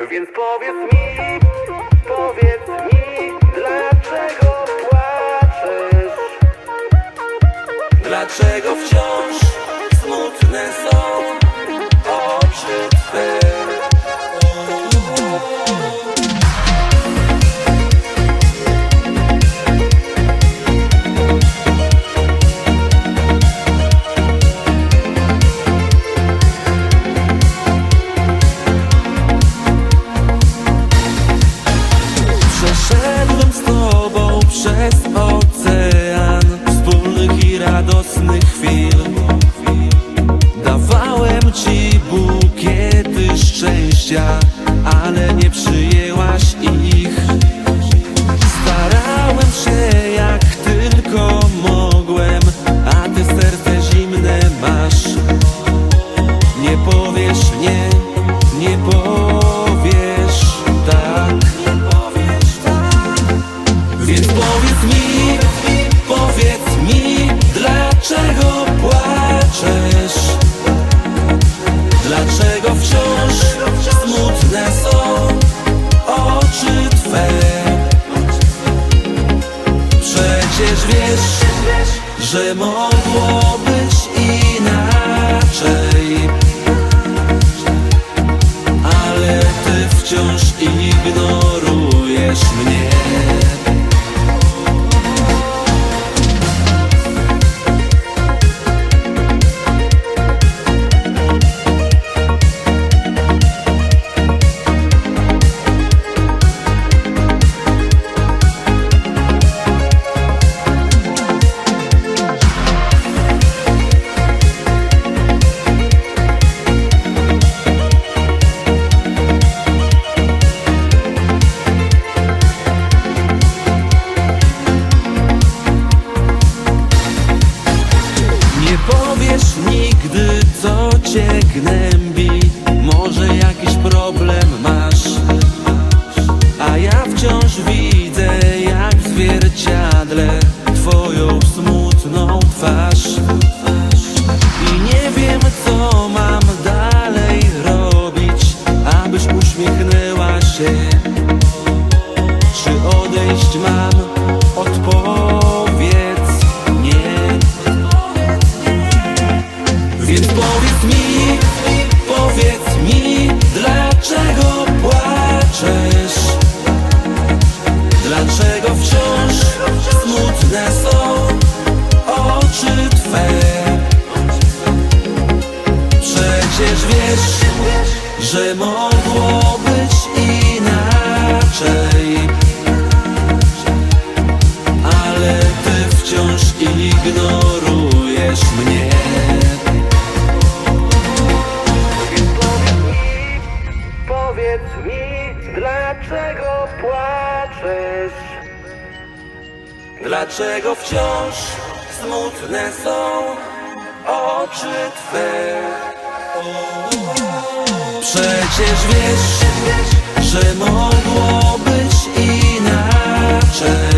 Więc powiedz mi, powiedz mi, dlaczego płaczesz? Dlaczego wciąż smutne są szczęścia Ale nie przyjęłaś ich. Starałem się jak tylko mogłem A Ty serce zimne masz. Nie powiesz nie, nie powiesz tak. Więc powiedz mi, powiedz mi, dlaczego że mogło powiesz nigdy, co cię gnębi. Może jakiś problem masz. A ja wciąż widzę, jak w zwierciadle Twoją smutną twarz. I nie wiem, co mam dalej robić Abyś uśmiechnęła się. Czy odejść mam? Odpowiedz więc powiedz mi, powiedz mi, dlaczego płaczesz? Dlaczego wciąż smutne są oczy Twe? Przecież wiesz, że mogło być inaczej Ale Ty wciąż ignorujesz powiedz mi, dlaczego płaczesz? Dlaczego wciąż smutne są oczy Twe? Przecież wiesz, że mogło być inaczej